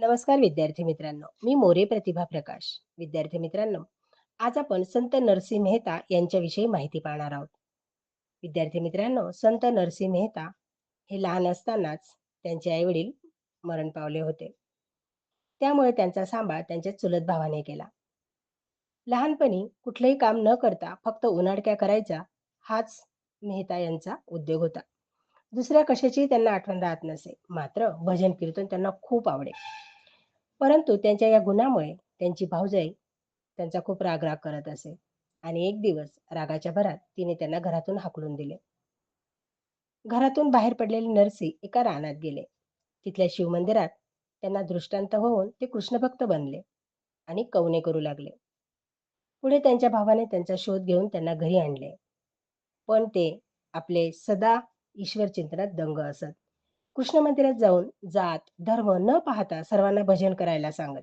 नमस्कार विद्यार्थी मित्रांनो मी मोरे प्रतिभा प्रकाश. विद्यार्थी मित्रांनो आज आपण संत नरसिंह मेहता यांच्याविषयी माहिती पाहणार आहोत. विद्यार्थी मित्रांनो संत नरसिंह मेहता हे लहान असतानाच त्यांचे आई वडील मरण पावले होते. त्यामुळे त्यांचा सांभाळ त्यांच्या चुलत भावाने केला. लहानपणी कुठलंही काम न करता फक्त उन्हाडक्या करायचा हाच मेहता यांचा उद्योग होता. दुसऱ्या कशाची त्यांना आठवण राहत नसे मात्र भजन कीर्तन त्यांना खूप आवडे. परंतु त्यांच्या या गुणामुळे त्यांची भाऊजाई त्यांचा खूप राग राग करत असे. आणि एक दिवस रागाच्या भरात तिने त्यांना घरातून हाकलून दिले. घरातून बाहेर पडलेले नरसी एका रानात गेले. तिथल्या शिवमंदिरात त्यांना दृष्टांत होऊन ते कृष्णभक्त बनले आणि कवने करू लागले. पुढे त्यांच्या भावाने त्यांचा शोध घेऊन त्यांना घरी आणले. पण ते आपले सदा ईश्वर चिंतनात दंग असत. कृष्ण मंदिरात जाऊन जात धर्म न पाहता सर्वांना भजन करायला सांगत.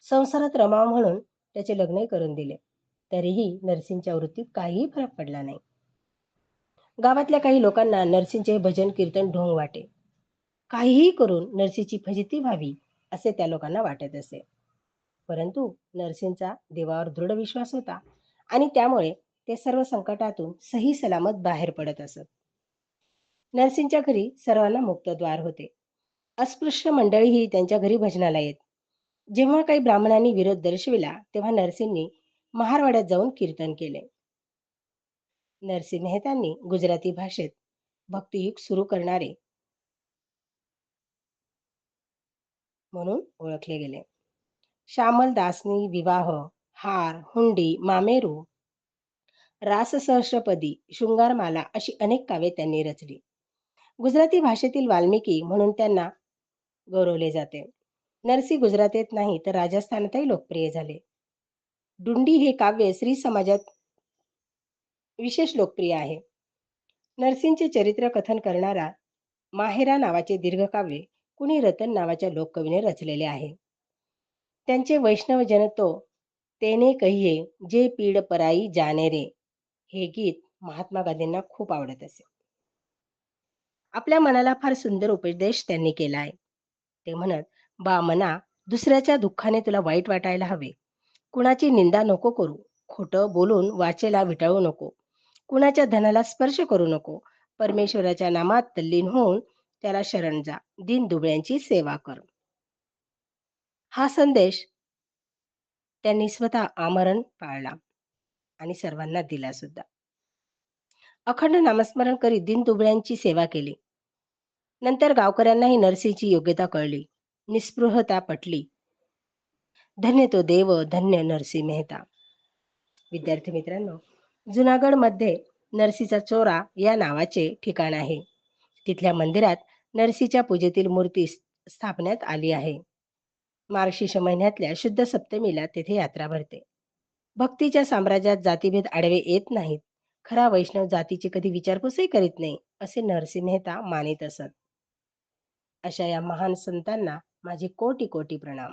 संसारात रमाव म्हणून त्याचे लग्नही करून दिले. तरीही नरसिंहच्या वृत्तीत काहीही फरक पडला नाही. गावातल्या काही लोकांना नरसिंहचे भजन कीर्तन ढोंग वाटे. काहीही करून नरसिंहची फजिती व्हावी असे त्या लोकांना वाटत असे. परंतु नरसिंहचा देवावर दृढ विश्वास होता आणि त्यामुळे ते सर्व संकटातून सही सलामत बाहेर पडत असत. नरसिंहच्या घरी सर्वांना मुक्त द्वार होते. अस्पृश्य मंडळीही त्यांच्या घरी भजनाला येत. जेव्हा काही ब्राह्मणांनी विरोध दर्शविला तेव्हा नरसिंहनी महारवाड्यात जाऊन कीर्तन केले. नरसिंह मेहतांनी गुजराती भाषेत भक्तियुग सुरू करणारे म्हणून ओळखले गेले. श्यामल दासनी विवाह हार हुंडी मामेरू राससहस्रपदी शृंगारमाला अशी अनेक काव्ये त्यांनी रचली. गुजराती भाषेतील वाल्मिकी म्हणून त्यांना गौरवले जाते. नरसी गुजरातीत नाही तर राजस्थानातही लोकप्रिय झाले. डुंडी हे काव्य स्त्री समाजात विशेष लोकप्रिय आहे. नरसींचे चरित्र कथन करणारा माहेरा नावाचे दीर्घकाव्य कुणी रतन नावाच्या लोककवीने रचलेले आहे. त्यांचे वैष्णव जनतो तेने कहिये जे पीड पराई जाने रे. हे गीत महात्मा गांधींना खूप आवडत असे. आपल्या मनाला फार सुंदर उपदेश त्यांनी केला आहे. ते म्हणत बा मना दुसऱ्याच्या दुःखाने तुला वाईट वाटायला हवे. कुणाची निंदा नको करू. खोटं बोलून वाचेला विटाळू नको. कुणाच्या धनाला स्पर्श करू नको. परमेश्वराच्या नामात तल्लीन होऊन त्याला शरण जा. दिन दुबळ्यांची सेवा कर. हा संदेश त्यांनी स्वतः आमरण पाळला आणि सर्वांना दिला सुद्धा. अखंड नामस्मरण करीत दिन दुबळ्यांची सेवा केली. नंतर गावकऱ्यांनाही नरसीची योग्यता कळली. निस्पृहता पटली. धन्य तो देव धन्य नरसी मेहता. विद्यार्थी मित्रांनो जुनागडमध्ये नरसीचा चोरा या नावाचे ठिकाण आहे. तिथल्या मंदिरात नरसीच्या पूजेतील मूर्ती स्थापण्यात आली आहे. मार्गशीर्ष महिन्यातल्या शुद्ध सप्तमीला तेथे यात्रा भरते. भक्तीच्या साम्राज्यात जातीभेद आडवे येत नाहीत. खरा वैष्णव जातीची कधी विचारपूसही करीत नाही असे नरसिंह मेहता मानित असत. अशा या महान संतांना माझे कोटी कोटी प्रणाम.